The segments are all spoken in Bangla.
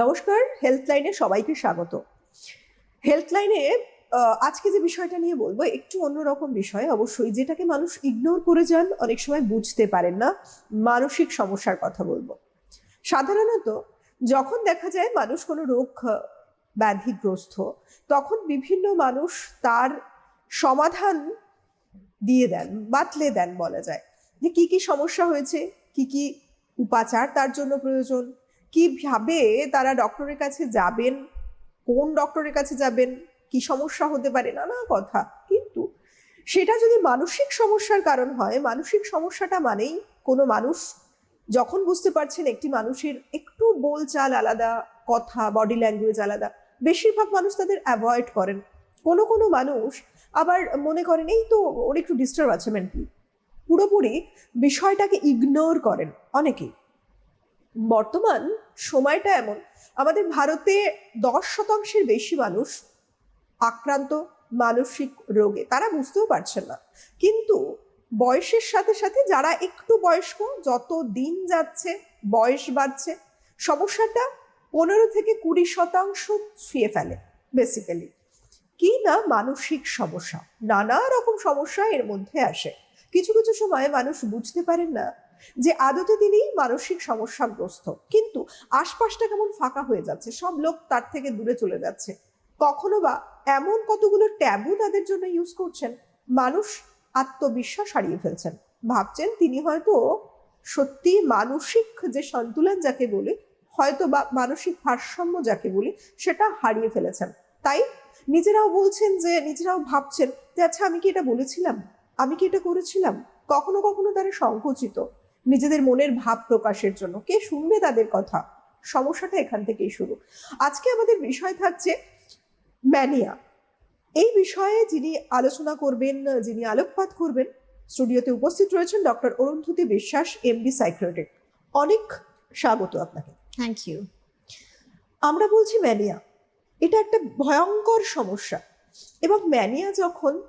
নমস্কার, হেলথলাইনে সবাইকে স্বাগত। হেলথলাইনে আজকে যে বিষয়টা নিয়ে বলব, একটু অন্যরকম বিষয়। অবশ্যই যেটাকে মানুষ ইগনোর করে যান, অনেক সময় বুঝতে পারেন না, মানসিক সমস্যার কথা বলব। সাধারণত যখন দেখা যায় মানুষ কোনো রোগ, ব্যাধিগ্রস্ত, তখন বিভিন্ন মানুষ তার সমাধান দিয়ে দেন, বাতলে দেন বলা যায়। যে কি কি সমস্যা হয়েছে, কি কি উপাচার তার জন্য প্রয়োজন কীভাবে তারা ডক্টরের কাছে যাবেন? কোন ডক্টরের কাছে যাবেন? কি সমস্যা হতে পারে? নানা কথা। কিন্তু সেটা যদি মানসিক সমস্যার কারণ হয়, মানসিক সমস্যাটা মানেই কোনো মানুষ যখন বুঝতে পারছেন একটি মানুষের একটু বোলচাল আলাদা, কথা বডি ল্যাঙ্গুয়েজ আলাদা, বেশিরভাগ মানুষ তাদের অ্যাভয়েড করেন। কোনো কোনো মানুষ আবার মনে করেন, এই তো ওর একটু ডিস্টার্ব আছে মেন্টালি পুরোপুরি বিষয়টাকে ইগনোর করেন অনেকেই। বর্তমান সময়টা এমন। আমাদের ভারতে দশ শতাংশের বেশি মানুষ আক্রান্ত মানসিক রোগে, তারা বুঝতেও পারছেন না। কিন্তু বয়সের সাথে সাথে যারা একটু বয়স্ক, যত দিন যাচ্ছে, বয়স বাড়ছে, সমস্যাটা পনেরো থেকে কুড়ি শতাংশ ছুঁয়ে ফেলে বেসিক্যালি কি না মানসিক সমস্যা, নানা রকম সমস্যা এর মধ্যে আসে। কিছু কিছু সময় মানুষ বুঝতে পারেন না যে আদতে তিনি মানসিক সমস্যাগ্রস্ত। কিন্তু আশপাশটা কেমন ফাঁকা হয়ে যাচ্ছে, সব লোক তার থেকে দূরে চলে যাচ্ছে। কখনো বা এমন কতগুলো ট্যাবু তাদের জন্য ইউজ করছেন? মানুষ আত্মবিশ্বাস হারিয়ে ফেলছেন। ভাবছেন তিনি হয়তো সত্যি মানসিক যে সন্তুলন যাকে বলি, হয়তো বা মানসিক ভারসাম্য যাকে বলি, সেটা হারিয়ে ফেলেছেন। তাই নিজেরাও বলছেন যে, নিজেরাও ভাবছেন যে আচ্ছা আমি কি এটা বলেছিলাম? আমি কি এটা করেছিলাম? কখনো কখনো তারা সংকুচিত। নিজেদের মনের ভাব প্রকাশের জন্য। কে শুনবে তাদের কথা? সমস্যাটা এখান থেকেই শুরু। আজকে আমাদের বিষয় থাকছে ম্যানিয়া এই বিষয়ে যিনি আলোচনা করবেন যিনি আলোকপাত করবেন স্টুডিওতে উপস্থিত রয়েছেন ডক্টর অরুন্ধতী বিশ্বাস এমডি সাইক্রেটিক অনেক স্বাগত আপনাকে। থ্যাংক ইউ আমরা বলছি ম্যানিয়া এটা একটা ভয়ঙ্কর সমস্যা। এবং ম্যানিয়া যখন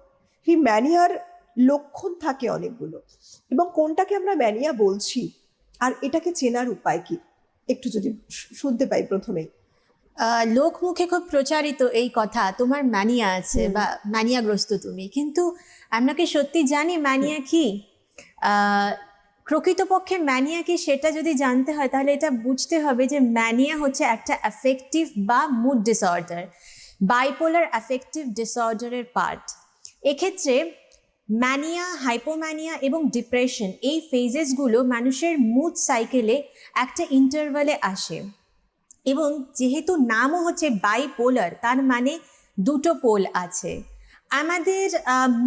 এই ম্যানিয়ার লক্ষণ থাকে অনেকগুলো। এবং কোনটাকে আমরা ম্যানিয়া বলছি আর এটাকে চেনার উপায় কি? একটু যদি শুনতে পাই প্রথমেই। লোক মুখে খুব প্রচারিত এই কথা তোমার ম্যানিয়া আছে বা ম্যানিয়াগ্রস্ত তুমি। কিন্তু আমরা কি সত্যি জানি ম্যানিয়া কি? প্রকৃতপক্ষে ম্যানিয়া কি সেটা যদি জানতে হয় তাহলে এটা বুঝতে হবে যে ম্যানিয়া হচ্ছে একটা অ্যাফেক্টিভ বা মুড ডিসঅর্ডার বাইপোলার অ্যাফেক্টিভ ডিসঅর্ডারের পার্ট এক্ষেত্রে ম্যানিয়া হাইপোম্যানিয়া এবং ডিপ্রেশন এই ফেজেসগুলো মানুষের মুড সাইকেলে একটা ইন্টারভালে আসে। এবং যেহেতু নামও হচ্ছে বাইপোলার তার মানে দুটো পোল আছে। আমাদের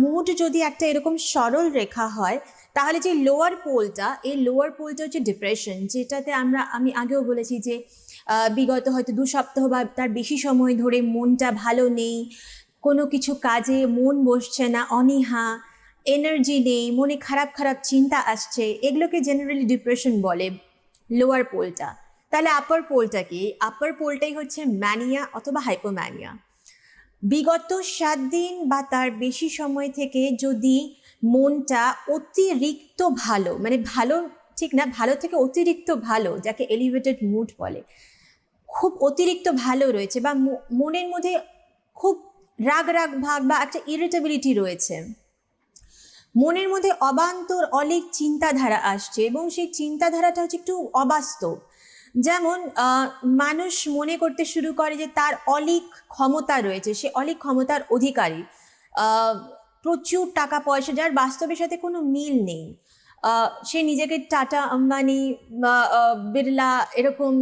মুড যদি একটা এরকম সরল রেখা হয়, তাহলে যে লোয়ার পোলটা এই লোয়ার পোলটা হচ্ছে ডিপ্রেশন যেটাতে আমরা, আমি আগেও বলেছি যে বিগত হয়তো দু সপ্তাহ বা তার বেশি সময় ধরে মনটা ভালো নেই, কোনো কিছু কাজে মন বসছে না, অনীহা এনার্জি নেই, মনে খারাপ খারাপ চিন্তা আসছে, এগুলোকে জেনারেলি ডিপ্রেশন বলে লোয়ার পোলটা তাহলে আপার পোলটা কি? আপার পোলটাই হচ্ছে ম্যানিয়া অথবা হাইপোম্যানিয়া বিগত সাত দিন বা তার বেশি সময় থেকে যদি মনটা অতিরিক্ত ভালো মানে ভালো ঠিক না, ভালো থেকে অতিরিক্ত ভালো, যাকে এলিভেটেড মুড বলে, খুব অতিরিক্ত ভালো রয়েছে বা মনের মধ্যে খুব রাগ রাগ ভাগ বা একটা ইরিটেবিলিটি রয়েছে মনের মধ্যে অবান্তর অনেক চিন্তাধারা আসছে এবং সেই চিন্তাধারাটা হচ্ছে একটু অবাস্তব। যেমন মানুষ মনে করতে শুরু করে যে তার অলিক ক্ষমতা রয়েছে, সে অলিক ক্ষমতার অধিকারী। প্রচুর টাকা পয়সা, যার বাস্তবের সাথে কোনো মিল নেই। সে নিজেকে টাটা আম্বানি বা বিড়লা এরকম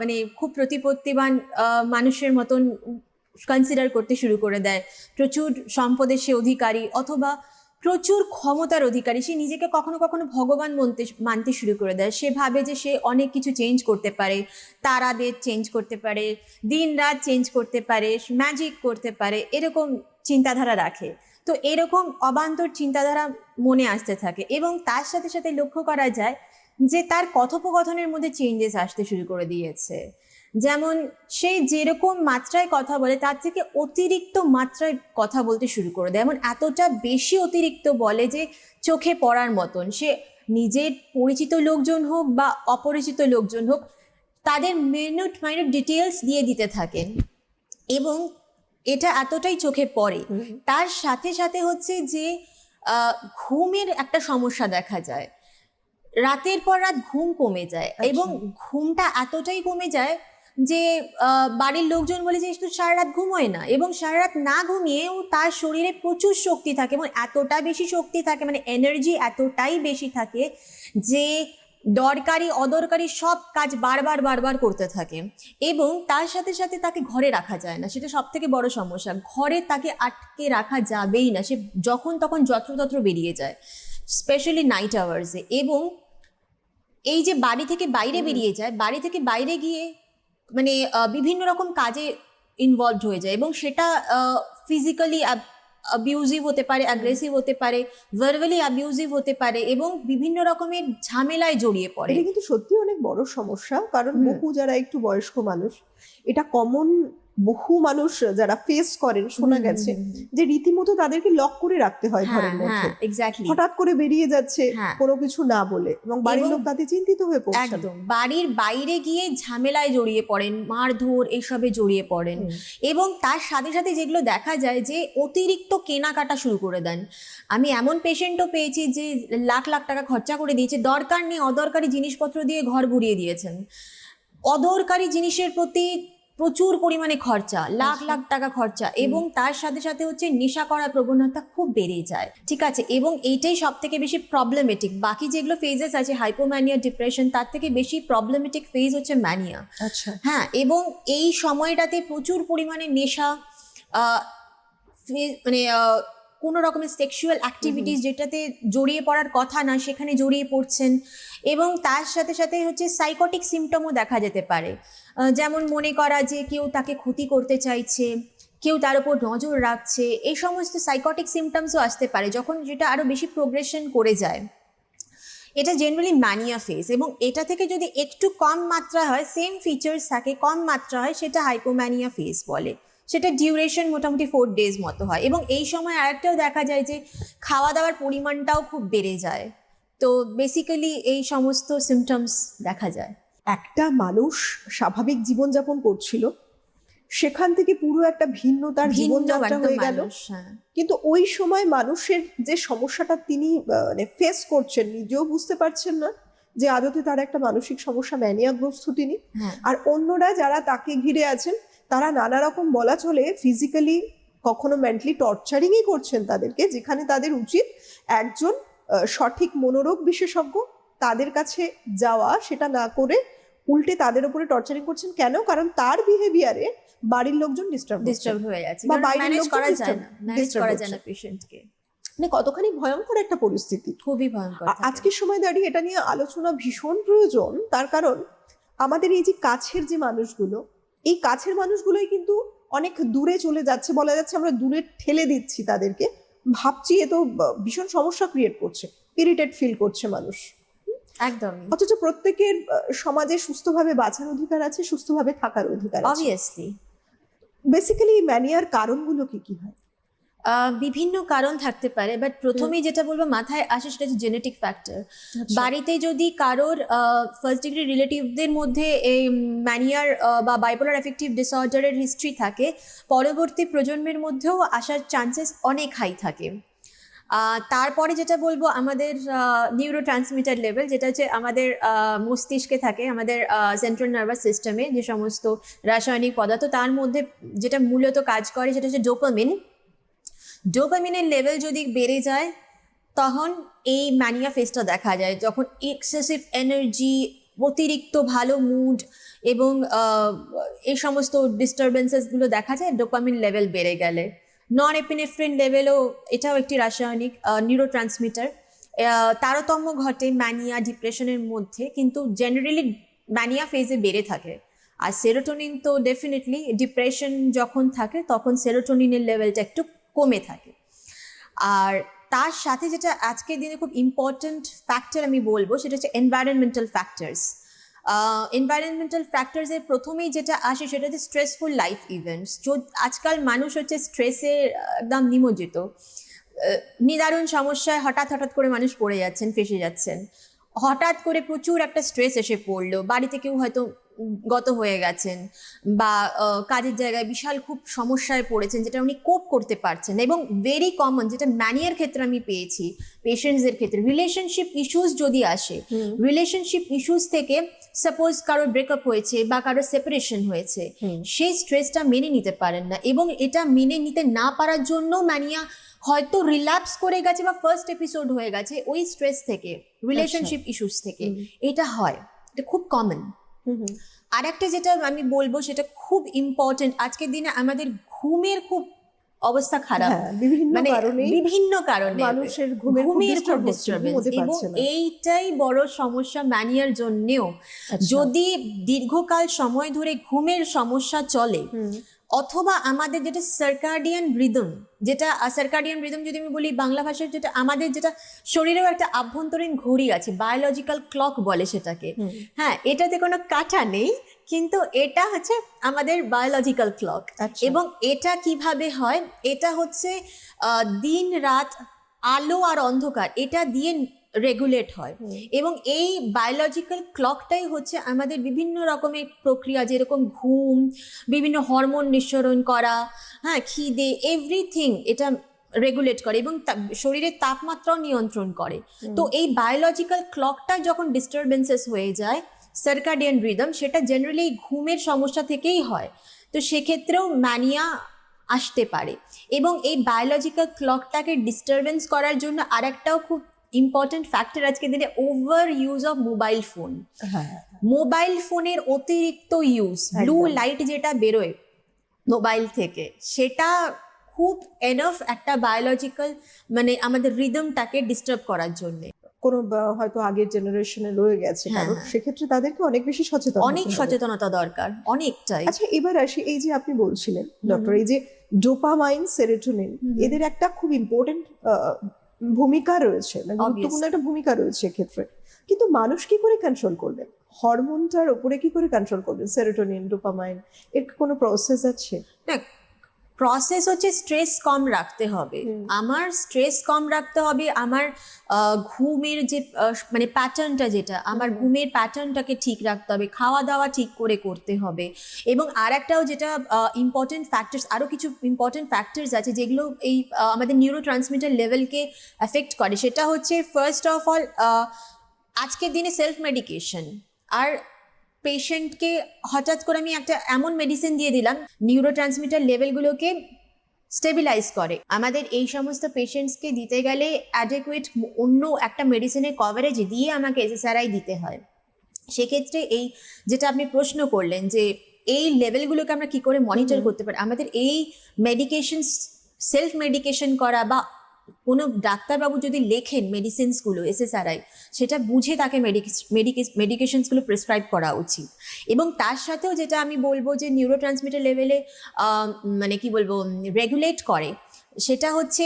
মানে খুব প্রতিপত্তিবান মানুষের মতন কনসিডার করতে শুরু করে দেয়। প্রচুর সম্পদের সে অধিকারী অথবা প্রচুর ক্ষমতার অধিকারী, সে নিজেকে কখনো কখনো ভগবান মানতে মানতে শুরু করে দেয়। সে ভাবে যে সে অনেক কিছু চেঞ্জ করতে পারে। তারাদের চেঞ্জ করতে পারে, দিন রাত চেঞ্জ করতে পারে ম্যাজিক করতে পারে, এরকম চিন্তাধারা রাখে। তো এরকম অবান্তর চিন্তাধারা মনে আসতে থাকে এবং তার সাথে সাথে লক্ষ্য করা যায় যে তার কথোপকথনের মধ্যে চেঞ্জেস আসতে শুরু করে দিয়েছে। যেমন সে যেরকম মাত্রায় কথা বলে তার থেকে অতিরিক্ত মাত্রায় কথা বলতে শুরু করে দেয়। এমন এতটা বেশি অতিরিক্ত বলে যে চোখে পড়ার মতন। সে নিজের পরিচিত লোকজন হোক বা অপরিচিত লোকজন হোক তাদের মিনিট মাইনিট ডিটেলস দিয়ে দিতে থাকেন এবং এটা এতটাই চোখে পড়ে। তার সাথে সাথে হচ্ছে যে ঘুমের একটা সমস্যা দেখা যায়। রাতের পর রাত ঘুম কমে যায়। আচ্ছা। এবং ঘুমটা এতটাই কমে যায় যে বাড়ির লোকজন বলে যে একটু সারা রাত ঘুমোয় না। এবং সারা রাত না ঘুমিয়েও তার শরীরে প্রচুর শক্তি থাকে এবং এতটা বেশি শক্তি থাকে মানে এনার্জি এতটাই বেশি থাকে যে দরকারি অদরকারি সব কাজ বারবার বারবার করতে থাকে। এবং তার সাথে সাথে তাকে ঘরে রাখা যায় না। সেটা সব থেকে বড় সমস্যা। ঘরে তাকে আটকে রাখা যাবেই না। সে যখন তখন যত্রতত্র বেরিয়ে যায় স্পেশালি নাইট আওয়ার্সে এবং এই যে বাড়ি থেকে বাইরে বেরিয়ে যায় বাড়ি থেকে বাইরে গিয়ে মানে বিভিন্ন রকম কাজে ইনভলভ হয়ে যায় এবং সেটা ফিজিক্যালি অ্যাবিউজিভ হতে পারে অ্যাগ্রেসিভ হতে পারে ভার্বালি অ্যাবিউজিভ হতে পারে এবং বিভিন্ন রকমের ঝামেলায় জড়িয়ে পড়ে। এটা কিন্তু সত্যি অনেক বড় সমস্যা কারণ বহু যারা একটু বয়স্ক মানুষ এটা কমন বহু মানুষ যারা ফেস করেন শোনা গেছে। যে রীতিমতো তাদেরকে লক করে রাখতে হয় হ্যাঁ ঘরের মধ্যে। হ্যাঁ হঠাৎ করে বেরিয়ে যাচ্ছে হ্যাঁ। কোনো কিছু না বলে এবং বাড়ির লোক তাতে চিন্তিত হয়ে পড়ছেন। একদম বাড়ির বাইরে গিয়ে ঝামেলায় জড়িয়ে পড়েন মারধর এসবে জড়িয়ে পড়েন এবং তার সাথে সাথে যেগুলো দেখা যায় যে অতিরিক্ত কেনাকাটা শুরু করে দেন। আমি এমন পেশেন্টও পেয়েছি যে লাখ লাখ টাকা খরচা করে দিয়েছে দরকার নেই অদরকারি জিনিসপত্র দিয়ে ঘর ভরিয়ে দিয়েছেন। অদরকারি জিনিসের প্রতি প্রচুর পরিমাণে খরচা লাখ আচ্ছা। লাখ টাকা খরচা এবং তার সাথে সাথে হচ্ছে নেশা করার প্রবণতা খুব বেড়ে যায় ঠিক আছে? এবং এইটাই সব থেকে বেশি প্রবলেমেটিক বাকি যেগুলো ফেজেস আছে হাইপোম্যানিয়া ডিপ্রেশন তার থেকে বেশি প্রবলেমেটিক ফেজ হচ্ছে ম্যানিয়া আচ্ছা। হ্যাঁ এবং এই সময়টাতে প্রচুর পরিমাণে নেশা মানে কোনো রকমের সেক্সুয়াল অ্যাক্টিভিটিস যেটাতে জড়িয়ে পড়ার কথা না সেখানে জড়িয়ে পড়ছেন এবং তার সাথে সাথে হচ্ছে সাইকোটিক সিমটমও দেখা যেতে পারে। যেমন মনে করা যে কেউ তাকে ক্ষতি করতে চাইছে, কেউ তার উপর নজর রাখছে, এই সমস্ত সাইকটিক সিমটমসও আসতে পারে যখন যেটা আরও বেশি প্রোগ্রেশন করে যায়। এটা জেনারেলি ম্যানিয়া ফেস এবং এটা থেকে যদি একটু কম মাত্রা হয় সেম ফিচার্স থাকে, কম মাত্রা হয়, সেটা হাইপোম্যানিয়া ফেস বলে। সেটা ডিউরেশন মোটামুটি ফোর ডেজ মতো হয় এবং এই সময় আরেকটাও দেখা যায় যে খাওয়া দাওয়ার পরিমাণটাও খুব বেড়ে যায়। তো বেসিক্যালি এই সমস্ত সিমটমস দেখা যায়। একটা মানুষ স্বাভাবিক জীবনযাপন করছিল সেখান থেকে পুরো একটা ভিন্নতার ভিন্ন জীবনযাত্রা হয়ে গেল। হ্যাঁ। কিন্তু ওই সময় মানুষের যে সমস্যাটা তিনি মানে ফেস করছেন নিজেও বুঝতে পারছেন না যে আদতে তার একটা মানসিক সমস্যা ম্যানিয়াগ্রস্ত তিনি। হ্যাঁ। আর অন্যরা যারা তাকে ঘিরে আছেন তারা নানা রকম বলা চলে ফিজিক্যালি কখনো মেন্টালি টর্চারিংই করছেন তাদেরকে যেখানে তাদের উচিত একজন সঠিক মনোরোগ বিশেষজ্ঞ তাদের কাছে যাওয়া সেটা না করে উল্টে তাদের উপরে টর্চারিং করছেন কেন? কারণ তার বিহেভিয়ারে বাড়ির লোকজন ডিস্টার্ব ডিস্টার্ব হয়ে যাচ্ছে বা বাইরের লোকজন করা যায় না ম্যানেজ করা যায় না পেশেন্টকে মানে কতখানি ভয়ঙ্কর একটা পরিস্থিতি। খুবই ভয়ঙ্কর আজকের সময় দাঁড়িয়ে এটা নিয়ে আলোচনা ভীষণ প্রয়োজন তার কারণ আমাদের এই যে কাছের যে মানুষগুলো এই কাছের মানুষগুলোই কিন্তু অনেক দূরে চলে যাচ্ছে বলা যাচ্ছে আমরা দূরে ঠেলে দিচ্ছি তাদেরকে। ভাবছি এ তো ভীষণ সমস্যা ক্রিয়েট করছে ইরিটেট ফিল করছে মানুষ। একদমই। অথচ প্রত্যেকের সমাজে সুস্থভাবে বাঁচার অধিকার আছে সুস্থভাবে থাকার অধিকার আছে। অবভিয়াসলি বেসিক্যালি ম্যানিয়ার কারণগুলো কি কি হয়? বিভিন্ন কারণ থাকতে পারে বাট প্রথমেই যেটা বলব মাথায় আসে সেটা হচ্ছে জেনেটিক ফ্যাক্টর বাড়িতে যদি কারোর ফার্স্ট ডিগ্রি রিলেটিভদের মধ্যে এই ম্যানিয়ার বা বাইপোলার এফেক্টিভ ডিসঅর্ডারের হিস্ট্রি থাকে পরবর্তী প্রজন্মের মধ্যেও আসার চান্সেস অনেক হাই থাকে। তারপরে যেটা বলব, আমাদের নিউরো ট্রান্সমিটার লেভেল যেটা হচ্ছে আমাদের মস্তিষ্কে থাকে, আমাদের সেন্ট্রাল নার্ভাস সিস্টেমে যে সমস্ত রাসায়নিক পদার্থ, তার মধ্যে যেটা মূলত কাজ করে সেটা হচ্ছে ডোপামিন ডোপামিনের লেভেল যদি বেড়ে যায়, তখন এই ম্যানিয়া ফেসটা দেখা যায়, যখন এক্সেসিভ এনার্জি অতিরিক্ত ভালো মুড এবং এই সমস্ত ডিস্টারবেন্সেসগুলো দেখা যায় ডোপামিন লেভেল বেড়ে গেলে। নন এপিনেফ্রিন লেভেলও এটাও একটি রাসায়নিক নিউরো ট্রান্সমিটার তারতম্য ঘটে ম্যানিয়া ডিপ্রেশনের মধ্যে, কিন্তু জেনারেলি ম্যানিয়া ফেজে বেড়ে থাকে। আর সেরোটোনিন তো ডেফিনেটলি ডিপ্রেশন যখন থাকে, তখন সেরোটোনিনের লেভেলটা একটু কমে থাকে। আর তার সাথে যেটা আজকের দিনে খুব ইম্পর্ট্যান্ট ফ্যাক্টর আমি বলব, সেটা হচ্ছে এনভায়রনমেন্টাল ফ্যাক্টরস এনভায়রনমেন্টাল ফ্যাক্টরসের প্রথমেই যেটা আসে সেটা হচ্ছে স্ট্রেসফুল লাইফ ইভেন্টস আজকাল মানুষ হচ্ছে স্ট্রেসে একদম নিমজ্জিত। নিদারুণ সমস্যায় হঠাৎ হঠাৎ করে মানুষ পড়ে যাচ্ছেন ফেসে যাচ্ছেন। হঠাৎ করে প্রচুর একটা স্ট্রেস এসে পড়ল। বাড়িতে কেউ হয়তো গত হয়ে গেছেন বা কাজের জায়গায় বিশাল খুব সমস্যায় পড়েছেন যেটা উনি কোপ করতে পারছেন এবং ভেরি কমন যেটা ম্যানিয়ার ক্ষেত্রে আমি পেয়েছি পেশেন্টসদের ক্ষেত্রে। রিলেশনশিপ ইস্যুস যদি আসে রিলেশনশিপ ইস্যুস থেকে সাপোজ কারোর ব্রেকআপ হয়েছে বা কারোর সেপারেশন হয়েছে। সেই স্ট্রেসটা মেনে নিতে পারেন না এবং এটা মেনে নিতে না পারার জন্য ম্যানিয়া হয়তো রিল্যাপস করে গেছে বা ফার্স্ট এপিসোড হয়ে গেছে ওই স্ট্রেস থেকে রিলেশনশিপ ইস্যুস থেকে এটা হয়। এটা খুব কমন হুম, হুম। আর একটা যেটা আমি বলব সেটা খুব ইম্পর্টেন্ট আজকের দিনে আমাদের ঘুমের খুব অবস্থা খারাপ। হ্যাঁ মানে বিভিন্ন কারণে। মানুষের ঘুমের খুব ডিস্টারবেন্স এবং এইটাই বড় সমস্যা ম্যানিয়ার জন্যেও। আচ্ছা। যদি দীর্ঘকাল সময় ধরে ঘুমের সমস্যা চলে অথবা আমাদের যেটা সার্কাডিয়ান রিদম যেটা সার্কাডিয়ান রিদম যদি আমি বলি বাংলা ভাষায় যেটা আমাদের যেটা শরীরেও একটা আভ্যন্তরীণ ঘড়ি আছে বায়োলজিক্যাল ক্লক বলে সেটাকে। হ্যাঁ এটাতে কোনো কাটা নেই কিন্তু এটা হচ্ছে আমাদের বায়োলজিক্যাল ক্লক আচ্ছা। এবং এটা কীভাবে হয়? এটা হচ্ছে দিন রাত আলো আর অন্ধকার এটা দিয়ে রেগুলেট হয়। এবং এই বায়োলজিক্যাল ক্লকটাই হচ্ছে আমাদের বিভিন্ন রকমের প্রক্রিয়া যেরকম ঘুম বিভিন্ন হরমোন নিঃসরণ করা হ্যাঁ খিদে এভরিথিং এটা রেগুলেট করে এবং তা- শরীরের তাপমাত্রাও নিয়ন্ত্রণ করে। তো এই বায়োলজিক্যাল ক্লকটা যখন ডিস্টারবেন্সেস হয়ে যায় সার্কাডিয়ান রিদম সেটা জেনারেলি ঘুমের সমস্যা থেকেই হয়। তো সেক্ষেত্রেও ম্যানিয়া আসতে পারে। এবং এই বায়োলজিক্যাল ক্লকটাকে ডিস্টারবেন্স করার জন্য আরেকটাও খুব ইম্পর্টেন্ট ফ্যাক্টর আজকে দিনে over use of mobile phone mobile ফোনের অতিরিক্ত ইউজ ব্লু লাইট যেটা বেরোয় মোবাইল থেকে সেটা খুব এনফ একটা বায়োলজিক্যাল মানে আমাদের রিদমটাকে ডিস্টার্ব করার জন্য। কোনো হয়তো আগের জেনারেশনে রয়ে গেছে কারণ হ্যাঁ। সেক্ষেত্রে তাদেরকে অনেক বেশি সচেতন অনেক সচেতনতা দরকার অনেকটাই। আচ্ছা এবার আসি এই যে আপনি বলছিলেন ডক্টর এই যে ডোপামাইন সেরোটোনিন। এদের একটা খুব ইম্পর্টেন্ট ভূমিকা রয়েছে মানে গুরুত্বপূর্ণ একটা ভূমিকা রয়েছে এক্ষেত্রে। কিন্তু মানুষ কি করে কন্ট্রোল করবেন? হরমোনটার উপরে কি করে কন্ট্রোল করবেন? সেরোটোনিন ডোপামাইন এর কোনো প্রসেস আছে? প্রসেস হচ্ছে স্ট্রেস কম রাখতে হবে। আমার স্ট্রেস কম রাখতে হবে আমার ঘুমের যে মানে প্যাটার্নটা যেটা আমার ঘুমের প্যাটার্নটাকে ঠিক রাখতে হবে খাওয়া দাওয়া ঠিক করে করতে হবে এবং আর একটাও যেটা ইম্পর্টেন্ট ফ্যাক্টরস আরও কিছু ইম্পর্টেন্ট ফ্যাক্টরস আছে যেগুলো এই আমাদের নিউরো ট্রান্সমিটার লেভেলকে এফেক্ট করে। সেটা হচ্ছে ফার্স্ট অফ অল আজকের দিনে সেলফ মেডিকেশন আর পেশেন্টকে হঠাৎ করে আমি একটা এমন মেডিসিন দিয়ে দিলাম নিউরো ট্রান্সমিটার লেভেলগুলোকে স্টেবিলাইজ করে। আমাদের এই সমস্ত পেশেন্টসকে দিতে গেলে অ্যাডেকুয়েট অন্য একটা মেডিসিনের কভারেজ দিয়ে আমাকে এসএসআরআই দিতে হয়। সেক্ষেত্রে এই যেটা আপনি প্রশ্ন করলেন যে এই লেভেলগুলোকে আমরা কি করে মনিটর করতে পারি? আমাদের এই মেডিকেশন সেলফ মেডিকেশন করা বা কোনো ডাক্তারবাবু যদি লেখেন মেডিসিনসগুলো এসএসআরআই সেটা বুঝে তাকে মেডিকেশনসগুলো প্রেসক্রাইব করা উচিত। এবং তার সাথেও যেটা আমি বলব যে নিউরো ট্রান্সমিটার লেভেলে মানে কি বলব রেগুলেট করে সেটা হচ্ছে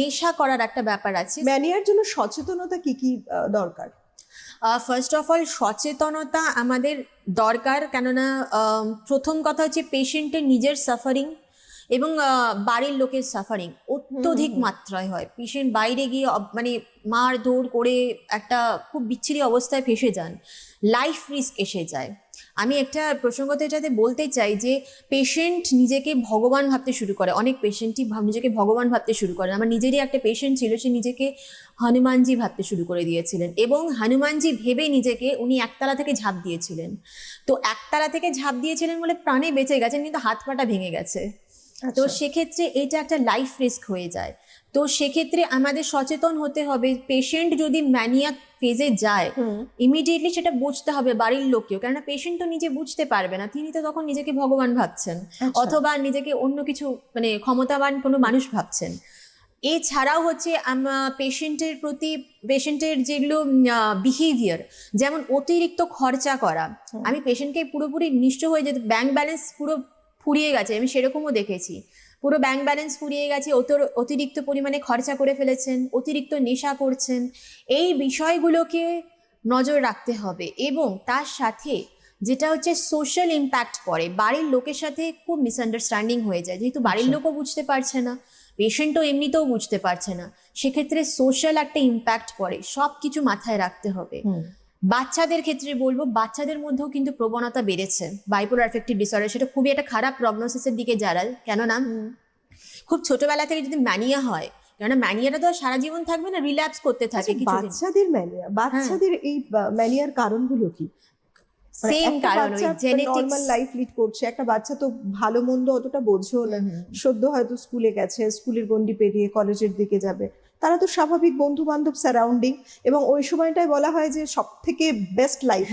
নেশা করার একটা ব্যাপার আছে। ম্যানিয়ার জন্য সচেতনতা কি কি দরকার? ফার্স্ট অফ অল সচেতনতা আমাদের দরকার কেননা প্রথম কথা হচ্ছে পেশেন্টের নিজের সাফারিং এবং বাড়ির লোকের সাফারিং অত্যধিক। মাত্রায় হয়। পেশেন্ট বাইরে গিয়ে মানে মার দৌড় করে একটা খুব বিচ্ছিরি অবস্থায় ফেসে যান। লাইফ রিস্ক এসে যায়। আমি একটা প্রসঙ্গত এটাতে বলতে চাই যে পেশেন্ট নিজেকে ভগবান ভাবতে শুরু করে। অনেক পেশেন্টই নিজেকে ভগবান ভাবতে শুরু করে। আমার নিজেরই একটা পেশেন্ট ছিল সে নিজেকে হনুমানজি ভাবতে শুরু করে দিয়েছিলেন এবং হনুমানজি ভেবে নিজেকে উনি একতলা থেকে ঝাঁপ দিয়েছিলেন। তো একতলা থেকে ঝাঁপ দিয়েছিলেন বলে প্রাণে বেঁচে গেছেন কিন্তু হাত পাটা ভেঙে গেছে। তো আচ্ছা। সেক্ষেত্রে এটা একটা লাইফ রিস্ক হয়ে যায়। তো সেক্ষেত্রে আমাদের সচেতন হতে হবে পেশেন্ট যদি ম্যানিয়া ফেজে যায় ইমিডিয়েটলি সেটা বুঝতে হবে বাড়ির লোককেও। কেননা পেশেন্ট তো নিজে বুঝতে পারবে না তিনি তো তখন নিজেকে ভগবান ভাবছেন আচ্ছা। অথবা নিজেকে অন্য কিছু মানে ক্ষমতাবান কোনো মানুষ ভাবছেন। এছাড়াও হচ্ছে পেশেন্টের প্রতি পেশেন্টের যেগুলো বিহেভিয়ার যেমন অতিরিক্ত খরচা করা। আমি পেশেন্টকে পুরোপুরি নিশ্চয় হয়ে যেত ব্যাংক ব্যালেন্স পুরো ফুরিয়ে গেছে আমি সেরকমও দেখেছি। পুরো ব্যাংক ব্যালেন্স ফুরিয়ে গেছে অত- অতিরিক্ত পরিমাণে খরচা করে ফেলেছেন অতিরিক্ত নেশা করছেন। এই বিষয়গুলোকে নজর রাখতে হবে এবং তার সাথে যেটা হচ্ছে সোশ্যাল ইম্প্যাক্ট পড়ে বাড়ির লোকের সাথে খুব মিসআন্ডারস্ট্যান্ডিং হয়ে যায়। যেহেতু বাড়ির আচ্ছা। লোকও বুঝতে পারছে না পেশেন্টও এমনিতেও বুঝতে পারছে না। সেক্ষেত্রে সোশ্যাল একটা ইম্প্যাক্ট পড়ে সব কিছু মাথায় রাখতে হবে। বাচ্চাদের ক্ষেত্রে বলব বাচ্চাদের মধ্যেও কিন্তু প্রবণতা বেড়েছে। বাইপোলার অ্যাফেক্টিভ ডিসঅর্ডার সেটা খুবই একটা খারাপ প্রগনোসিসের দিকে যারা কেননা খুব ছোটবেলা থেকে যদি ম্যানিয়া হয় কেননা ম্যানিয়াটা তো আর সারা জীবন থাকবে না রিল্যাপস করতে থাকে আচ্ছা, বাচ্চাদের ম্যানিয়া বাচ্চাদের এই ম্যানিয়ার কারণগুলো কি? মানে সেম কারণ ওই জেনেটিক্স লাইফ লিড করছে একটা বাচ্চা তো ভালো মন্দ অতটা বোঝেও না। সদ্য হয়তো স্কুলে গেছে স্কুলের গন্ডি পেরিয়ে কলেজের দিকে যাবে। তারা তো স্বাভাবিক বন্ধু বান্ধব সারাউন্ডিং এবং ওই সময়টায় বলা হয় যে সব থেকে বেস্ট লাইফ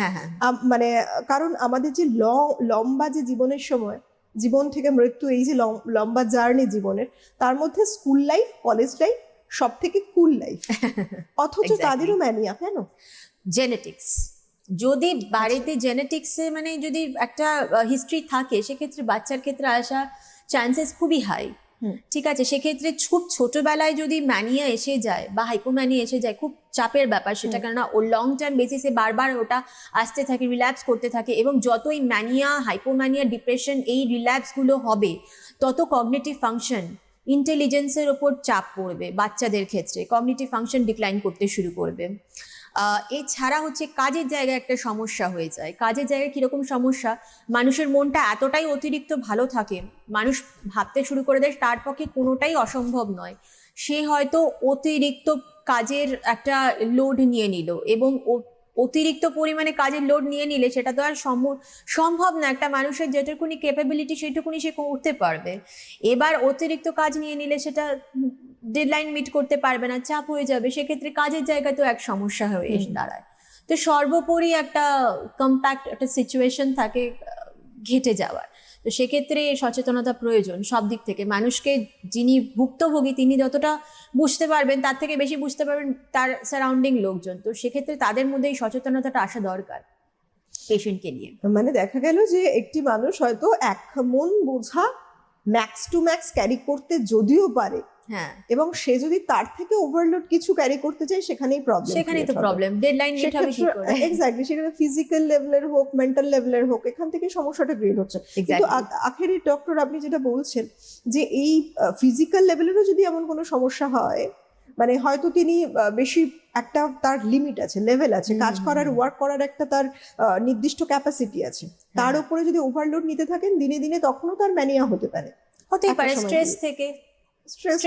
মানে কারণ আমাদের যে ল- লম্বা যে জীবনের সময় জীবন থেকে মৃত্যু এই যে লম্বা জার্নি জীবনের তার মধ্যে স্কুল লাইফ কলেজ লাইফ সব থেকে কুল লাইফ অথচ তাদেরও ম্যানিয়া কেন জেনেটিক্স যদি বাড়িতে জেনেটিক্সে মানে যদি একটা হিস্ট্রি থাকে সেক্ষেত্রে বাচ্চার ক্ষেত্রে আসা চান্সেস খুবই হাই। ঠিক আছে? সেক্ষেত্রে খুব ছোটবেলায় যদি ম্যানিয়া এসে যায় বা হাইপোম্যানিয়া এসে যায় খুব চাপের ব্যাপার সেটা। কেননা ও লং টার্ম বেসিসে বারবার ওটা আসতে থাকে রিল্যাক্স করতে থাকে এবং যতই ম্যানিয়া হাইপোম্যানিয়া ডিপ্রেশন এই রিল্যাক্সগুলো হবে তত কগনেটিভ ফাংশন ইন্টেলিজেন্সের ওপর চাপ পড়বে বাচ্চাদের ক্ষেত্রে। কগনিটিভ ফাংশন ডিক্লাইন করতে শুরু করবে। এছাড়া হচ্ছে কাজের জায়গায় একটা সমস্যা হয়ে যায়। কাজের জায়গায় কীরকম সমস্যা? মানুষের মনটা এতটাই অতিরিক্ত ভালো থাকে, মানুষ ভাবতে শুরু করে দেয় তার পক্ষে কোনোটাই অসম্ভব নয়। সে হয়তো অতিরিক্ত কাজের একটা লোড নিয়ে নিল এবং অতিরিক্ত পরিমাণে কাজের লোড নিয়ে নিলে সেটা তো আর সম্ভ- সম্ভব না। একটা মানুষের যেটুকুনি ক্যাপাবিলিটি সেটুকুনি সে করতে পারবে। এবার অতিরিক্ত কাজ নিয়ে নিলে সেটা ডেডলাইন মিট করতে পারবে না চাপ হয়ে যাবে সেক্ষেত্রে কাজের জায়গায় তো এক সমস্যা হয়ে এসে দাঁড়ায়। তো সর্বোপরি একটা কম্প্যাক্ট একটা সিচুয়েশন থাকে ঘেটে যাওয়ার। তো সেক্ষেত্রে সচেতনতা প্রয়োজন সব দিক থেকে। মানুষকে যিনি ভুক্তভোগী তিনি যতটা বুঝতে পারবেন তার থেকে বেশি বুঝতে পারবেন তার সারাউন্ডিং লোকজন। তো সেক্ষেত্রে তাদের মধ্যে এই সচেতনতাটা আসা দরকার পেশেন্টকে নিয়ে। মানে দেখা গেল যে একটি মানুষ হয়তো এক মন বোঝা ম্যাক্স টু ম্যাক্স ক্যারি করতে যদিও পারে এবং সে যদি তার থেকে ওভারলোড কিছু ক্যারি করতে চায় সেখানেই প্রবলেম সেখানেই তো প্রবলেম ডেডলাইন মিট হবে কি করে? এক্স্যাক্টলি সেখানে ফিজিক্যাল লেভেলের হোক মেন্টাল লেভেলের হোক এখান থেকে সমস্যাটা ক্রিয়েট হচ্ছে। কিন্তু আখেরে ডক্টর আপনি যেটা বলছেন যে এই ফিজিক্যাল লেভেলেরও যদি এমন কোনো সমস্যা হয় মানে হয়তো তিনি বেশি একটা তার লিমিট আছে লেভেল আছে কাজ করার ওয়ার্ক করার একটা তার নির্দিষ্ট ক্যাপাসিটি আছে। তার হ্যাঁ। উপরে যদি ওভারলোড নিতে থাকেন দিনে দিনে তখনও তার ম্যানিয়া হতে পারে। হতেই পারে স্ট্রেস থেকে। স্ট্রেস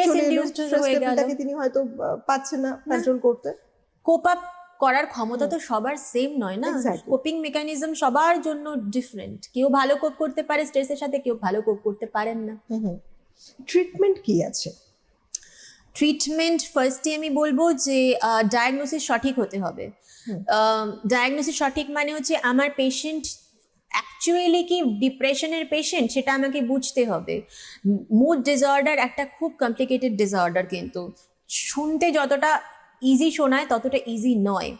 হয়ে গেল। তিনি হয়তো পাচ্ছেন না কন্ট্রোল করতে। কোপ আপ করার ক্ষমতা তো সবার সেম নয় না? কোপিং মেকানিজম সবার জন্য ডিফারেন্ট কেউ ভালো কোপ করতে পারে স্ট্রেসের সাথে কেউ ভালো কোপ করতে পারেন না। ট্রিটমেন্ট কি আছে? ট্রিটমেন্ট ফার্স্টে আমি বলব যে ডায়াগনোসিস সঠিক হতে হবে। ডায়াগনোসিস সঠিক মানে হচ্ছে আমার পেশেন্ট অ্যাকচুয়ালি কি ডিপ্রেশনের পেশেন্ট সেটা আমাকে বুঝতে হবে। মুড ডিসঅর্ডার একটা খুব কমপ্লিকেটেড ডিসঅর্ডার কিন্তু। শুনতে যতটা ইজি শোনায় ততটা ইজি নয়।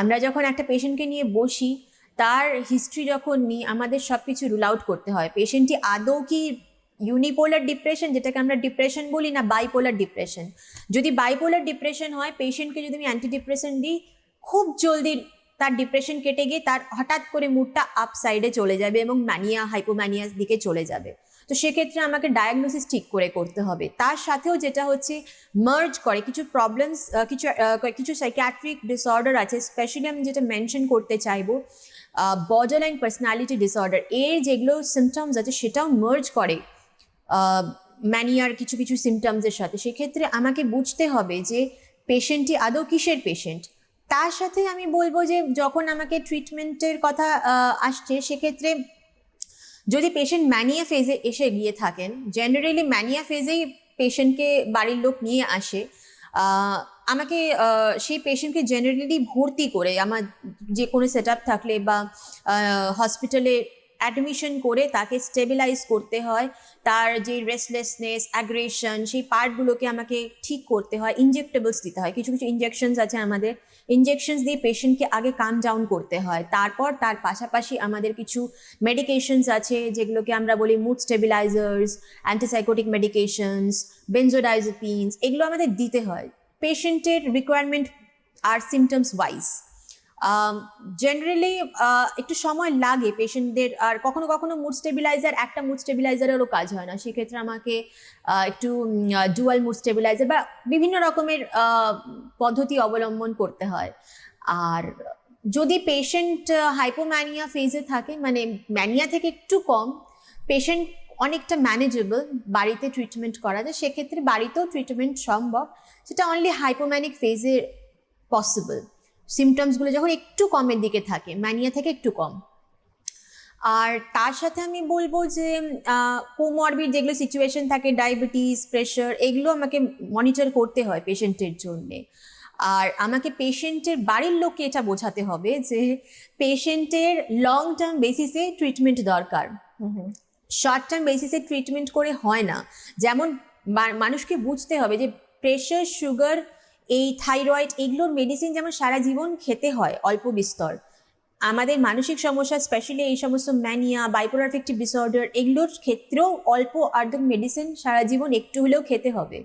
আমরা যখন একটা পেশেন্টকে নিয়ে বসি, তার হিস্ট্রি যখন নিই আমাদের সব কিছু রুল আউট করতে হয়। পেশেন্টটি আদৌ কি ইউনিপোলার ডিপ্রেশন যেটাকে আমরা ডিপ্রেশন বলি না বাইপোলার ডিপ্রেশন যদি বাইপোলার ডিপ্রেশন হয় পেশেন্টকে যদি আমি অ্যান্টি ডিপ্রেশন দিই, খুব জলদি তার ডিপ্রেশন কেটে গিয়ে তার হঠাৎ করে মুডটা আপ সাইডে চলে যাবে এবং ম্যানিয়া হাইপোম্যানিয়ার দিকে চলে যাবে। তো সেক্ষেত্রে আমাকে ডায়াগনোসিস ঠিক করে করতে হবে। তার সাথেও যেটা হচ্ছে মার্জ করে কিছু প্রবলেমস কিছু কিছু সাইকিয়াট্রিক ডিসঅর্ডার আছে। স্পেশালি আমি যেটা মেনশন করতে চাইব বর্ডারলাইন পার্সোনালিটি ডিসঅর্ডার এর যেগুলো সিমটমস আছে, সেটাও মার্জ করে ম্যানিয়ার কিছু কিছু সিমটমসের সাথে। সেক্ষেত্রে আমাকে বুঝতে হবে যে পেশেন্টটি আদৌ কিসের পেশেন্ট তার সাথে আমি বলব যে যখন আমাকে ট্রিটমেন্টের কথা আসছে, সেক্ষেত্রে যদি পেশেন্ট ম্যানিয়া ফেজে এসে গিয়ে থাকেন জেনারেলি ম্যানিয়া ফেজেই পেশেন্টকে বাড়ির লোক নিয়ে আসে আমাকে সেই পেশেন্টকে জেনারেলি ভর্তি করে আমার যে কোনো সেট থাকলে বা হসপিটালে অ্যাডমিশন করে তাকে স্টেবিলাইজ করতে হয়, তার যে রেস্টলেসনেস অ্যাগ্রেশন সেই পার্টগুলোকে আমাকে ঠিক করতে হয় ইনজেক্টেবলস দিতে হয়, কিছু কিছু ইনজেকশনস আছে আমাদের ইনজেকশনস দিয়ে পেশেন্টকে আগে কাম ডাউন করতে হয়। তারপর তার পাশাপাশি আমাদের কিছু মেডিকেশনস আছে, যেগুলোকে আমরা বলি mood stabilisers antipsychotic medications benzodiazepines এগুলো আমাদের দিতে হয়। পেশেন্টের রিকোয়ারমেন্ট আর সিমটমস ওয়াইজ জেনারেলি একটু সময় লাগে পেশেন্টদের আর কখনো কখনো মুড স্টেবিলাইজার একটা মুড স্টেবিলাইজারেরও কাজ হয় না। সেক্ষেত্রে আমাকে একটু ডুয়াল মুড স্টেবিলাইজার বা বিভিন্ন রকমের পদ্ধতি অবলম্বন করতে হয়। আর যদি পেশেন্ট হাইপোম্যানিয়া ফেজে থাকে মানে ম্যানিয়া থেকে একটু কম পেশেন্ট অনেকটা ম্যানেজেবল বাড়িতে ট্রিটমেন্ট করা যায়, সেক্ষেত্রে বাড়িতেও ট্রিটমেন্ট সম্ভব। সেটা অনলি হাইপোম্যানিক ফেজে পসিবল সিমটমসগুলো যখন একটু কমের দিকে থাকে ম্যানিয়া থেকে একটু কম। আর তার সাথে আমি বলব যে কোমরবিড যেগুলো সিচুয়েশন থাকে ডায়াবেটিস প্রেশার এগুলো আমাকে মনিটর করতে হয় পেশেন্টের জন্যে। আর আমাকে পেশেন্টের বাড়ির লোককে এটা বোঝাতে হবে যে পেশেন্টের লং টার্ম বেসিসে ট্রিটমেন্ট দরকার। শর্ট টার্ম বেসিসে ট্রিটমেন্ট করে হয় না। যেমন মানুষকে বুঝতে হবে যে প্রেশার সুগার এই থাইরয়েড এগুলোর মেডিসিন যেমন সারা জীবন খেতে হয়, অল্প বিস্তর। আমাদের মানসিক সমস্যা স্পেশালি এই সমস্ত ম্যানিয়া বাইপোলার অ্যাফেক্টিভ ডিসঅর্ডার এগুলোর ক্ষেত্রেও অল্প আর্ধক মেডিসিন সারা জীবন একটু হলেও খেতে হবে।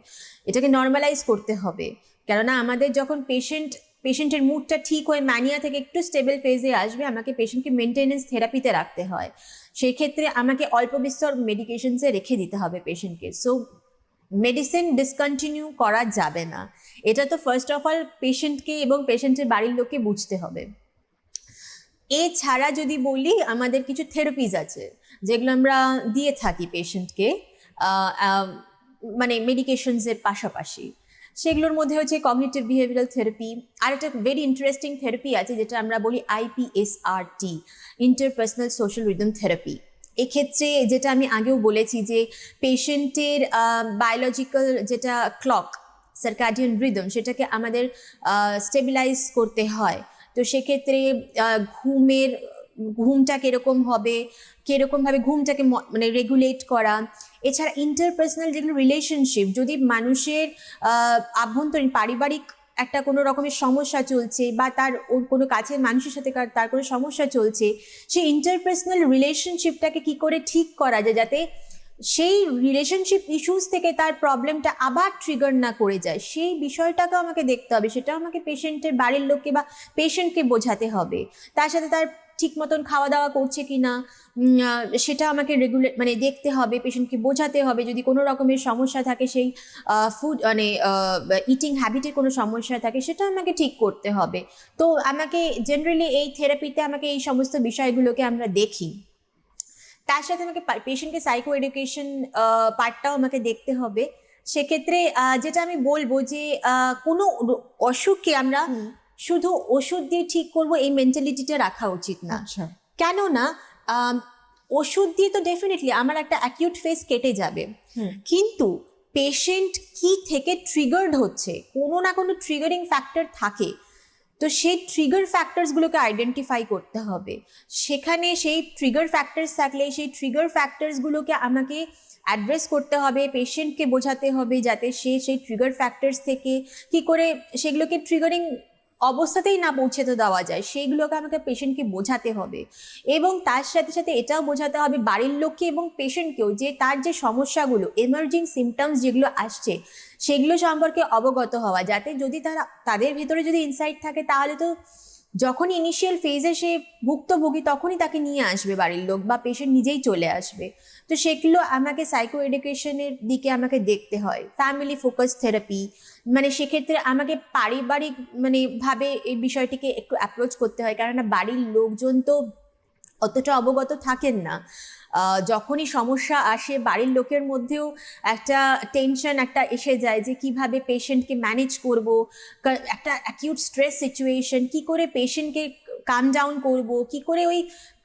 এটাকে নর্মালাইজ করতে হবে। কেননা আমাদের যখন পেশেন্ট পেশেন্টের মুডটা ঠিক হয়ে ম্যানিয়া থেকে একটু স্টেবল ফেজে আসবে, আমাকে পেশেন্টকে মেনটেনেন্স থেরাপিতে রাখতে হয়। সেই ক্ষেত্রে আমাকে অল্প বিস্তর মেডিকেশনসে রেখে দিতে হবে পেশেন্টকে সো মেডিসিন ডিসকন্টিনিউ করা যাবে না। এটা তো ফার্স্ট অফ অল পেশেন্টকে এবং পেশেন্টের বাড়ির লোককে বুঝতে হবে। এছাড়া যদি বলি, আমাদের কিছু থেরাপিজ আছে, যেগুলো আমরা দিয়ে থাকি পেশেন্টকে মানে মেডিকেশনসের পাশাপাশি। সেগুলোর মধ্যে হচ্ছে কগনিটিভ বিহেভিয়ারাল থেরাপি আর একটা ভেরি ইন্টারেস্টিং থেরাপি আছে, যেটা আমরা বলি IPSRT interpersonal social rhythm therapy এক্ষেত্রে যেটা আমি আগেও বলেছি যে পেশেন্টের বায়োলজিক্যাল যেটা ক্লক সার্কাডিয়ান রিদম সেটাকে আমাদের স্টেবিলাইজ করতে হয়। তো সেক্ষেত্রে ঘুমের, ঘুমটা কীরকম হবে কীরকমভাবে ঘুমটাকে মানে রেগুলেট করা। এছাড়া ইন্টারপার্সোনাল যেগুলো রিলেশনশিপ যদি মানুষের আভ্যন্তরীণ, পারিবারিক একটা কোনো রকমের সমস্যা চলছে বা তার ওর কোনো কাছের মানুষের সাথে তার কোনো সমস্যা চলছে, সেই ইন্টারপার্সোনাল রিলেশনশিপটাকে কি করে ঠিক করা যায় যাতে সেই রিলেশনশিপ ইস্যুস থেকে তার প্রবলেমটা আবার ট্রিগার না করে যায়। সেই বিষয়টাকে আমাকে দেখতে হবে, সেটা আমাকে পেশেন্টের বাড়ির লোককে বা পেশেন্টকে বোঝাতে হবে। তার সাথে তার ঠিক মতন খাওয়া দাওয়া করছে কি না সেটা আমাকে রেগুলেট মানে দেখতে হবে পেশেন্টকে বোঝাতে হবে। যদি কোনো রকমের সমস্যা থাকে, সেই ফুড মানে ইটিং হ্যাবিটের কোনো সমস্যা থাকে, সেটা আমাকে ঠিক করতে হবে। তো আমাকে জেনারেলি এই থেরাপিতে আমাকে এই সমস্ত বিষয়গুলোকে আমরা দেখি। তার সাথে আমাকে পেশেন্টকে সাইকো এডুকেশন পার্টটাও আমাকে দেখতে হবে। সেক্ষেত্রে যেটা আমি বলব যে কোনো অসুখকে আমরা শুধু ওষুধ দিয়ে ঠিক করব এই মেন্টালিটিটা রাখা উচিত না। আচ্ছা। কেননা ওষুধ দিয়ে তো ডেফিনেটলি আমার একটা অ্যাকিউট ফেস কেটে যাবে। কিন্তু পেশেন্ট কি থেকে ট্রিগার্ড হচ্ছে কোনো না কোনো ট্রিগারিং ফ্যাক্টর থাকে। তো সেই ট্রিগার ফ্যাক্টরসগুলোকে আইডেন্টিফাই করতে হবে। সেখানে সেই ট্রিগার ফ্যাক্টরস থাকলে, সেই ট্রিগার ফ্যাক্টরসগুলোকে আমাকে অ্যাড্রেস করতে হবে পেশেন্টকে বোঝাতে হবে, যাতে সে সেই ট্রিগার ফ্যাক্টরস থেকে কি করে সেগুলোকে ট্রিগারিং অবস্থাতেই না পৌঁছাতে দেওয়া যায়, সেইগুলোকে আমাকে পেশেন্টকে বোঝাতে হবে। এবং তার সাথে সাথে এটাও বোঝাতে হবে বাড়ির লোককে এবং পেশেন্টকেও যে তার যে সমস্যাগুলো এমার্জিং সিমটমস যেগুলো আসছে, সেগুলো সম্পর্কে অবগত হওয়া, যাতে যদি তারা, তাদের ভেতরে যদি ইনসাইট থাকে তাহলে তো যখন ইনিশিয়াল ফেজে সে ভুক্তভোগী, তখনই তাকে নিয়ে আসবে বাড়ির লোক বা পেশেন্ট নিজেই চলে আসবে। তো সেগুলো আমাকে সাইকো এডুকেশনের দিকে আমাকে দেখতে হয়। ফ্যামিলি ফোকাস থেরাপি মানে সেক্ষেত্রে আমাকে পারিবারিক মানে ভাবে এই বিষয়টিকে একটু অ্যাপ্রোচ করতে হয়। কেননা বাড়ির লোকজন তো অতটা অবগত থাকেন না। যখনই সমস্যা আসে, বাড়ির লোকের মধ্যেও একটা টেনশন একটা এসে যায় যে কীভাবে পেশেন্টকে ম্যানেজ করব একটা অ্যাকিউট স্ট্রেস সিচুয়েশন কি করে পেশেন্টকে কাম ডাউন করব, কি করে ওই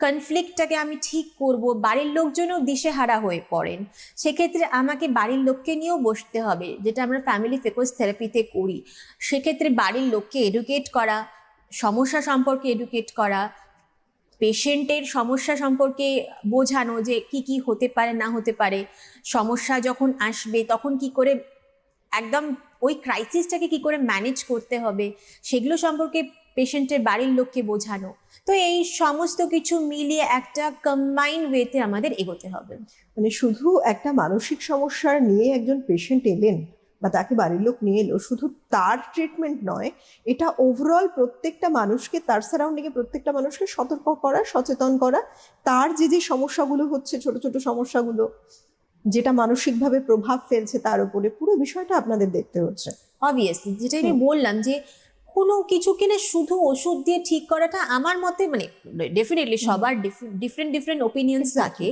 কনফ্লিক্টটাকে আমি ঠিক করব, বাড়ির লোকজনও দিশেহারা হয়ে পড়েন। সেক্ষেত্রে আমাকে বাড়ির লোককে নিয়েও বসতে হবে, যেটা আমরা ফ্যামিলি ফেকোস থেরাপিতে করি। সেক্ষেত্রে বাড়ির লোককে এডুকেট করা, সমস্যা সম্পর্কে এডুকেট করা পেশেন্টের সমস্যা সম্পর্কে বোঝানো যে কি কি হতে পারে, না হতে পারে, সমস্যা যখন আসবে তখন কি করে একদম ওই ক্রাইসিসটাকে কি করে ম্যানেজ করতে হবে, সেগুলো সম্পর্কে পেশেন্টের বাড়ির লোককে বোঝানো। তো এই সমস্ত কিছু মিলিয়ে একটা কম্বাইন ওয়েতে আমাদের এগোতে হবে। মানে শুধু একটা মানসিক সমস্যা নিয়ে একজন পেশেন্ট এলেন বা তাকে বাড়ির লোক নিয়ে এলো শুধু তার ট্রিটমেন্ট নয় এটা ওভারঅল প্রত্যেকটা মানুষকে তার সারাউন্ডিংয়ে প্রত্যেকটা মানুষকে সতর্ক করা সচেতন করা তার যে যে সমস্যাগুলো হচ্ছে ছোট ছোট সমস্যাগুলো যেটা মানসিকভাবে প্রভাব ফেলছে তার উপরে পুরো বিষয়টা আপনাদের দেখতে হচ্ছে। অবভিয়াসলি যেটা আমি বললাম যে কোনো কিছু কিনে শুধু ওষুধ দিয়ে ঠিক করাটা আমার মতে মানে ডেফিনেটলি সবার ডিফারেন্ট ডিফারেন্ট ওপিনিয়ন্স থাকে।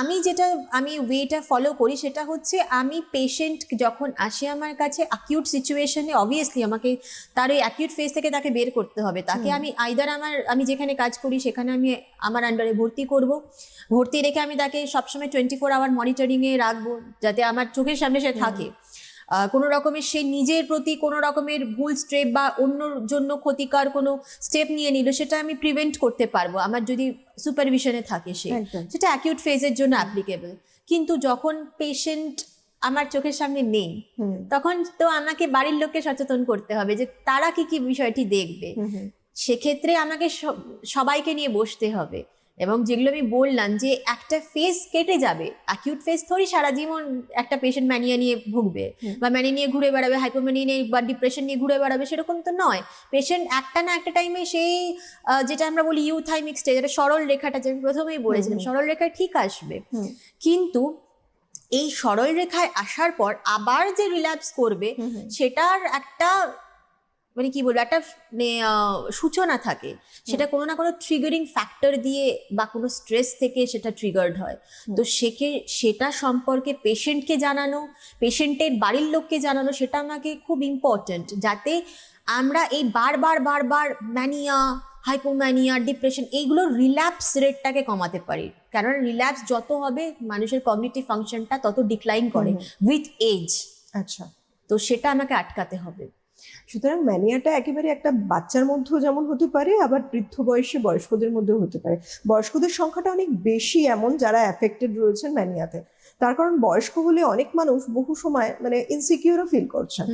আমি যেটা আমি ওয়েটা ফলো করি সেটা হচ্ছে আমি পেশেন্ট যখন আসে আমার কাছে অ্যাকিউট সিচুয়েশনে অবভিয়াসলি আমাকে তার ওই অ্যাকিউট ফেজ থেকে তাকে বের করতে হবে। তাকে আমি আইদার আমার আমি যেখানে কাজ করি সেখানে আমি আমার আন্ডারে ভর্তি করব। ভর্তি রেখে আমি তাকে সবসময় টোয়েন্টি ফোর আওয়ার মনিটরিংয়ে রাখব যাতে আমার চোখের সামনে সে থাকে। কোনো রকমের সে নিজের প্রতি কোনো রকমের ভুল স্টেপ বা অন্যর জন্য ক্ষতিকর কোনো স্টেপ নিয়ে নিল সেটা আমি প্রিভেন্ট করতে পারব। আমার যদি সুপারভিশনে থাকে সে। সেটা অ্যাকিউট ফেজের জন্য অ্যাপ্লিকেবল কিন্তু যখন পেশেন্ট আমার চোখের সামনে নেই তখন তো আমাকে বাড়ির লোককে সচেতন করতে হবে যে তারা কি কি বিষয়টি দেখবে। সেক্ষেত্রে আমাকে সবাইকে নিয়ে বসতে হবে। এবং যেগুলো আমি বললাম যে একটা ফেজ কেটে যাবে অ্যাকিউট ফেস থরি সারা জীবন একটা পেশেন্ট ম্যানিয়া নিয়ে ভুগবে বা ম্যানিয়া নিয়ে ঘুরে বেড়াবে হাইপোম্যানিয়া নিয়ে বা ডিপ্রেশন নিয়ে ঘুরে বেড়াবে সেরকম তো নয়। পেশেন্ট একটা না একটা টাইমে সেই যেটা আমরা বলি ইউথাইমিক স্টেজ যেটা সরল রেখাটা যে আমি প্রথমেই বলেছিলাম সরল রেখায় ঠিক আসবে। কিন্তু এই সরল রেখায় আসার পর আবার যে রিল্যাপস করবে। সেটার একটা মানে কি বলব একটা মানে, সূচনা থাকে। সেটা কোনো না কোনো ট্রিগারিং ফ্যাক্টর দিয়ে বা কোনো স্ট্রেস থেকে সেটা ট্রিগার্ড হয়। তো সেকে সেটা সম্পর্কে পেশেন্টকে জানানো পেশেন্টের বাড়ির লোককে জানানো সেটা আমাকে খুব ইম্পর্ট্যান্ট যাতে আমরা এই বারবার বারবার ম্যানিয়া হাইপোম্যানিয়া ডিপ্রেশন এইগুলোর রিল্যাপস রেটটাকে কমাতে পারি। কারণ রিল্যাপস যত হবে মানুষের কগনিটিভ ফাংশনটা তত ডিক্লাইন করে উইথ এজ আচ্ছা। তো সেটা আমাকে আটকাতে হবে। সুতরাং ম্যানিয়াটা একেবারে একটা বাচ্চার মধ্যেও যেমন হতে পারে আবার বৃদ্ধ বয়সে বয়স্কদের মধ্যেও হতে পারে। বয়স্কদের সংখ্যাটা অনেক বেশি এমন যারা অ্যাফেক্টেড রয়েছেন ম্যানিয়াতে। তার কারণ বয়স্ক হলে অনেক মানুষ বহু সময় মানে ইনসিকিউরও ফিল করছেন।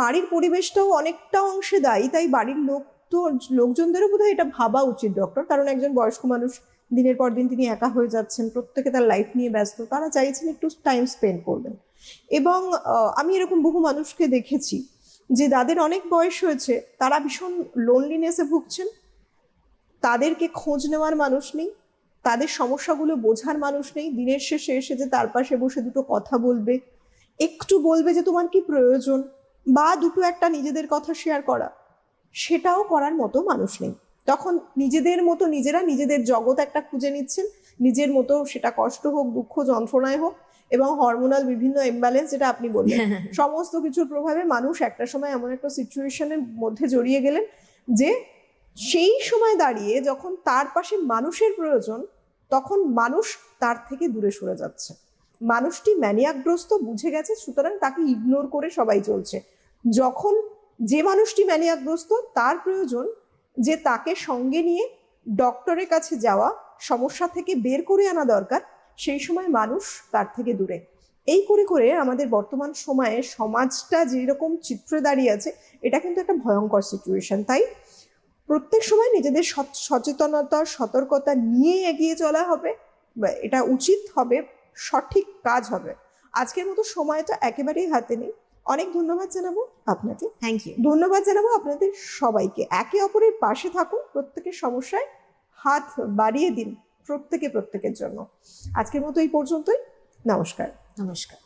বাড়ির পরিবেশটাও অনেকটা অংশে দায়ী তাই বাড়ির লোক তো লোকজনদেরও বোধহয় এটা ভাবা উচিত ডক্টর কারণ একজন বয়স্ক মানুষ দিনের পর দিন তিনি একা হয়ে যাচ্ছেন প্রত্যেকে তার লাইফ নিয়ে ব্যস্ত তারা চাইছেন একটু টাইম স্পেন্ড করবেন। এবং আমি এরকম বহু মানুষকে দেখেছি যে যাদের অনেক বয়স হয়েছে, তারা ভীষণ লোনলিনেসে ভুগছেন। তাদেরকে খোঁজ নেওয়ার মানুষ নেই, তাদের সমস্যাগুলো বোঝার মানুষ নেই। দিনের শেষে এসে যে তার পাশে বসে দুটো কথা বলবে, একটু বলবে যে তোমার কি প্রয়োজন, বা দুটো একটা নিজেদের কথা শেয়ার করা, সেটাও করার মতো মানুষ নেই। তখন নিজেদের মতো নিজেরা নিজেদের জগৎ একটা খুঁজে নিচ্ছেন, নিজের মতো সেটা কষ্ট হোক, দুঃখ, যন্ত্রণায় হোক এবং হরমোনাল বিভিন্ন ইমব্যালেন্স যেটা আপনি বললেন। সমস্ত কিছুর প্রভাবে মানুষ একটা সময় এমন একটা সিচুয়েশনের মধ্যে জড়িয়ে গেলেন যে সেই সময় দাঁড়িয়ে যখন তার পাশে মানুষের প্রয়োজন তখন মানুষ তার থেকে দূরে সরে যাচ্ছে। মানুষটি ম্যানিয়াকগ্রস্ত বুঝে গেছে সুতরাং তাকে ইগনোর করে সবাই চলছে। যখন যে মানুষটি ম্যানিয়াকগ্রস্ত তার প্রয়োজন যে তাকে সঙ্গে নিয়ে ডক্টরের কাছে যাওয়া সমস্যা থেকে বের করে আনা দরকার সেই সময় মানুষ তার থেকে দূরে। এই করে করে আমাদের বর্তমান সময়ে সমাজটা যেরকম চিত্রে দাঁড়িয়ে আছে এটা কিন্তু একটা ভয়ঙ্কর সিচুয়েশন তাই? প্রত্যেক সময় নিজেদের সচ- সচেতনতা সতর্কতা নিয়ে এগিয়ে চলা হবে এটা উচিত হবে সঠিক কাজ হবে। আজকের মতো সময়টা একেবারেই হাতে নেই। অনেক ধন্যবাদ জানাব আপনাকে। থ্যাংক ইউ ধন্যবাদ জানাব আপনাদের সবাইকে। একে অপরের পাশে থাকুন প্রত্যেকের সমস্যায় হাত বাড়িয়ে দিন। প্রত্যেকে প্রত্যেকের জন্য। আজকের মতো এই পর্যন্তই। নমস্কার। নমস্কার।